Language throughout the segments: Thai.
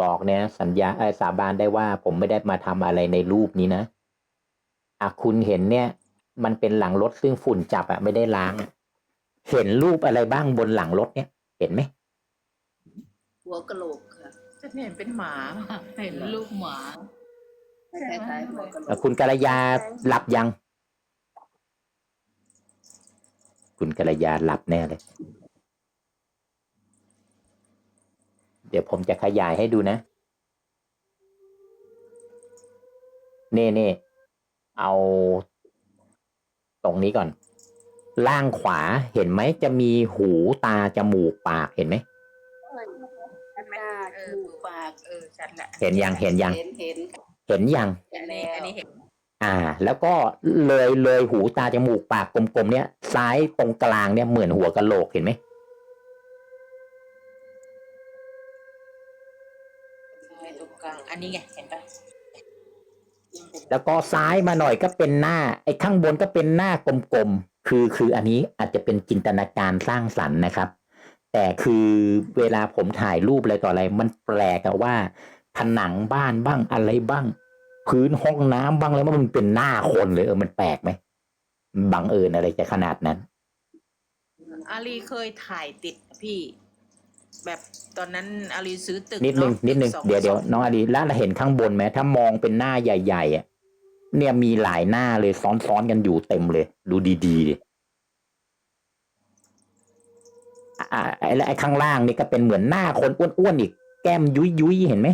บอกเนี่ยสัญญาเอยสาบานได้ว่าผมไม่ได้มาทำอะไรในรูปนี้นะอะคุณเห็นเนี่ย มันเป็นหลังรถซึ่งฝุ่นจับอะไม่ได้ล้างอะเห็นรูปอะไรบ้างบนหลังรถเนี่ย เห็นไหมหัวกะโหลกค่ะฉันเห็นเป็นหมาเห็นลูกหมาคล้ายๆหัวกะโหลเอ่กอคุณกัลยาหลับยัง คุณกัลยาหลับแน่เลย เดี๋ยวผมจะขยายให้ดูนะ เน่เน่เอาตรงนี้ก่อน ล่างขวาเห็นไหมจะมีหูตาจมูกปากเห็นไหมอันหน้าจมูปากเออฉันแหละเห็นยังเห็นยัง เห็นเห็นเห็นยัง อันนี้อันนี้เห็นอ่า แล้วก็เลยเลยหูตาจมูกปากกลมๆเนี่ย ซ้ายตรงกลางเนี่ยเหมือนหัวกะโหลกเห็นไหม ในตรงกลาง อันนี้ไงเห็นปะแล้วก็ซ้ายมาหน่อยก็เป็นหน้า ไอ้ข้างบนก็เป็นหน้ากลมๆ คือคืออันนี้อาจจะเป็นจินตนาการสร้างสรรค์นะครับ แต่คือเวลาผมถ่ายรูปอะไรต่ออะไร มันแปลกอะว่า ผนังบ้านบ้างอะไรบ้าง พื้นห้องน้ำบ้างแล้วมันเป็นหน้าคนเลยเออมันแปลกไหมบังเอิญอะไรจะขนาดนั้น อาลีเคยถ่ายติดพี่ แบบตอนนั้นอาลีซื้อตึกนิดนึงเาะนิดนึงตึกสอเดี๋ยวเดี๋ยวสองน้องอดีแล้วเราเห็นข้างบนไหมถ้ามองเป็นหน้าใหญ่ๆอะเนี่ยมีหลายหน้าเลยซ้อนๆกันอยู่เต็มเลย ดูดีๆดิอ่าไอ้แล้วไอ้ข้างล่างนี่ก็เป็นเหมือนหน้าคนอ้วนๆอีก แก้มยุ้ยๆเห็นไหม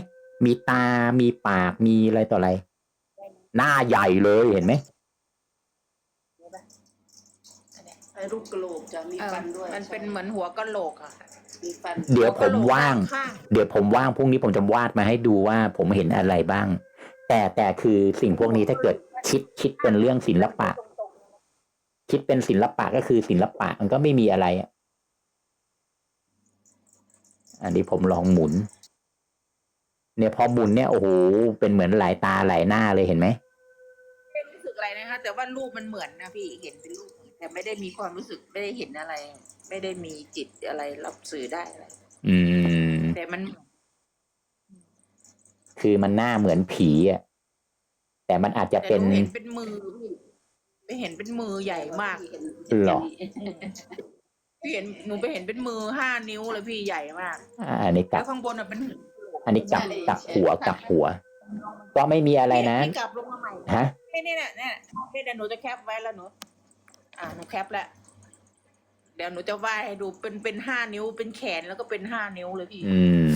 มีตามีปากมีอะไรต่ออะไร หน้าใหญ่เลยเห็นไหมไอ้รูปกะโหลกจะมีเออฟันด้วยมันเป็นเหมือนหัวกะโหลกอะ มีฟันเดี๋ยวหัผกะมโหลกว่างข้างเดี๋ยวผมว่างพรุ่งนี้ผมจะวาดมาให้ดูว่าผมเห็นอะไรบ้าง แต่แต่คือสิ่งพวกนี้ถ้าเกิดคิดคิดเป็นเรื่องศิลปะ คิดเป็นศิลปะก็คือศิลปะมันก็ไม่มีอะไรอะอันนี้ผมลองหมุน เนี่ยพอหมุนเนี่ยโอ้โหเป็นเหมือนหลายตาหลายหน้าเลยเห็นไหมไม่รู้สึกอะไรนะคะ แต่ว่ารูปมันเหมือนนะพี่เห็นเป็นรูปแต่ไม่ได้มีความรู้สึกไม่ได้เห็นอะไร ไม่ได้มีจิตอะไรรับสื่อได้อะไรอืม แต่มันคือมันหน้าเหมือนผีอะ แต่มันอาจจะแต่เป็น หนูเห็นเป็นมือพี่ไปเห็นเป็นมือใหญ่มากหรอ พี่เห็นหนูไปเห็นเป็นมือห้านิ้วเลยพี่ใหญ่มาก อ่าอันนี้กลัแล้บวข้างบนอะเป็นอันนี้กลับกลับหัวกลับหัว ก็ไม่มีอะไรนะ พี่กลับลงมาใหม่ฮะ นี่นี่เนี่ยเนี่ยนี่เดี๋ยวหนูจะแคปไว้แล้วหนู อ่าหนูแคปแล้ว เดี๋ยวหนูจะวาดให้ดูเป็นเป็นห้านิ้วเป็นแขนแล้วก็เป็นห้านิ้วเลยพี่ อืม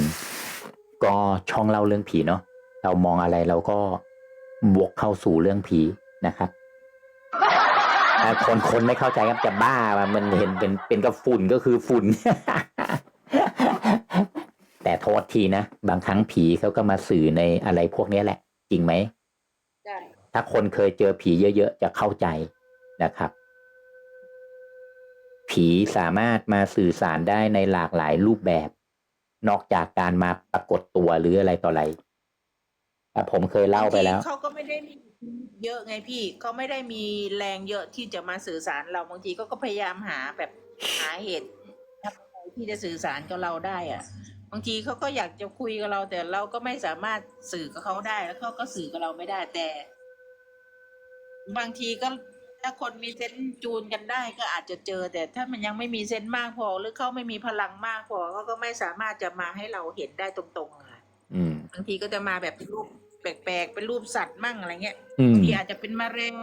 ก็ช่องเล่าเรื่องผีเนาะเรามองอะไรเราก็บวกเข้าสู่เรื่องผีนะครับแต่คนคนไม่เข้าใจครับจะบ้าว่ามันเห็นเป็นเป็นกับฝุ่นก็คือฝุ่น แต่โทษทีนะ บางครั้งผีเขาก็มาสื่อในอะไรพวกนี้แหละ จริงไหม ได้ ถ้าคนเคยเจอผีเยอะ ๆ จะเข้าใจนะครับ ผีสามารถมาสื่อสารได้ในหลากหลายรูปแบบ นอกจากการมาปรากฏตัวหรืออะไรต่ออะไรอะผมเคยเล่าไปแล้วบงทีเขาก็ไม่ได้มีเยอะไงพี่เขาไม่ได้มีแรงเยอะที่จะมาสื่อสารเราบางทีเขาก็พยายามหาแบบหาเหตุที่จะสื่อสารกับเราได้อะบางทีเขาก็อยากจะคุยกับเราแต่เราก็ไม่สามารถสื่อกับเขาได้ แล้วเขาก็สื่อกับเราไม่ได้แต่ บางทีก็ ถ้าคนมีเซนส์จูนกันได้ก็อาจจะเจอ แต่ถ้ามันยังไม่มีเซนส์มากพอ หรือเขาไม่มีพลังมากพอเขาก็ไม่สามารถจะมาให้เราเห็นได้ตรงๆอะค่ะอืม บางทีก็จะมาแบบเป็นรูปแปลกๆเป็นรูปสัตว์มั่งอะไรเงี้ยอืม บางทีอาจจะเป็นมะเร็ง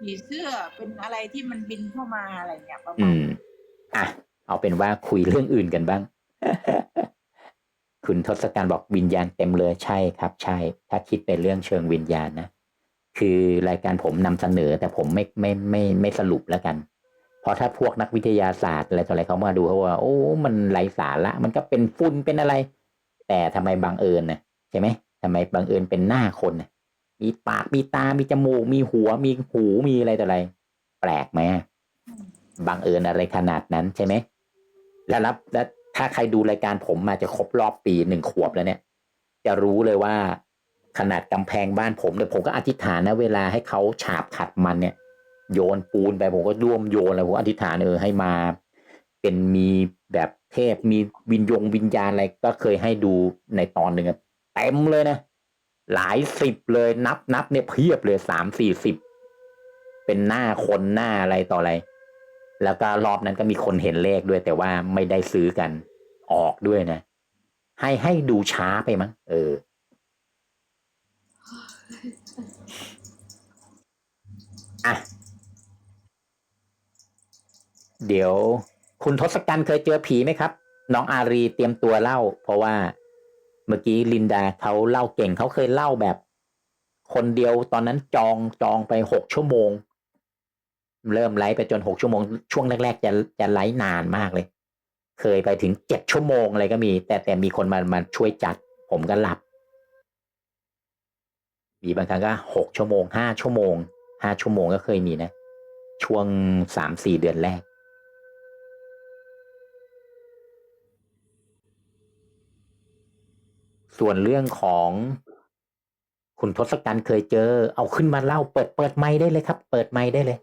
ผีเสื้อเป็นอะไรที่มันบินเข้ามาอะไรเงี้ยประอืมาณม อะ เอาเป็นว่าคุยเรื่องอื่นกันบ้าง คุณทศกัณฐ์บอกวิญญาณเต็มเลยใช่ครับ ใช่ ถ้าคิดเป็นเรื่องเชิงวิญญาณนะ คือรายการผมนำเสนอ แต่ผมไม่ไม่ไม่ไม่สรุปแล้วกัน เพราะถ้าพวกนักวิทยาศาสตร์อะไรต่ออะไรเขามาดูเขาว่า โอ้มันไร้สาระมันก็เป็นฝุ่นเป็นอะไร แต่ทำไมบังเอิญนะใช่ไหมทำไมบังเอิญเป็นหน้าคนนะมีปากมีตา มีจมูก มีหัว มีหูมีอะไรต่ออะไร แปลกไหมบังเอิญอะไรขนาดนั้นใช่ไหมแล้วรับแล้วถ้าใครดูรายการผมมาจะครบรอบปีหนึ่งขวบแล้วเนี่ย จะรู้เลยว่า ขนาดกำแพงบ้านผมเนี่ยผมก็อธิษฐานนะเวลาให้เขาฉาบขัดมันเนี่ย โยนปูนไปผมก็ร่วมโยนอะไรผมอธิษฐานเออให้มา เป็นมีแบบเทพมีวิญญงวิญญาณอะไรก็เคยให้ดูในตอนหนึ่งเต็มเลยนะ หลายสิบเลยนับนับเนี่ยเพียบเลยสามสี่สิบเป็นหน้าคนหน้าอะไรต่ออะไร แล้วก็รอบนั้นก็มีคนเห็นเลขด้วย แต่ว่าไม่ได้ซื้อกันออกด้วยนะ ให้ให้ดูช้าไปมั้งเออ อะ เดี๋ยว คุณทศกัณฐ์เคยเจอผีไหมครับ น้องอารีเตรียมตัวเล่า เพราะว่าเมื่อกี้ลินดาเขาเล่าเก่งเขาเคยเล่าแบบ คนเดียวตอนนั้นจองจองไปหกชั่วโมง เริ่มไลฟ์ไปจนหกชั่วโมง ช่วงแรก ๆ จะจะไลฟ์นานมากเลย เคยไปถึงเจ็ดชั่วโมงอะไรก็มี แต่แต่มีคนมามาช่วยจัด ผมก็หลับ มีบางครั้งก็หกชั่วโมงห้าชั่วโมงห้าชั่วโมงก็เคยมีนะ ช่วงสามสี่เดือนแรก ส่วนเรื่องของคุณทศกัณฐ์เคยเจอ เอาขึ้นมาเล่า เปิดเปิดไม้ได้เลยครับ เปิดไม้ได้เลย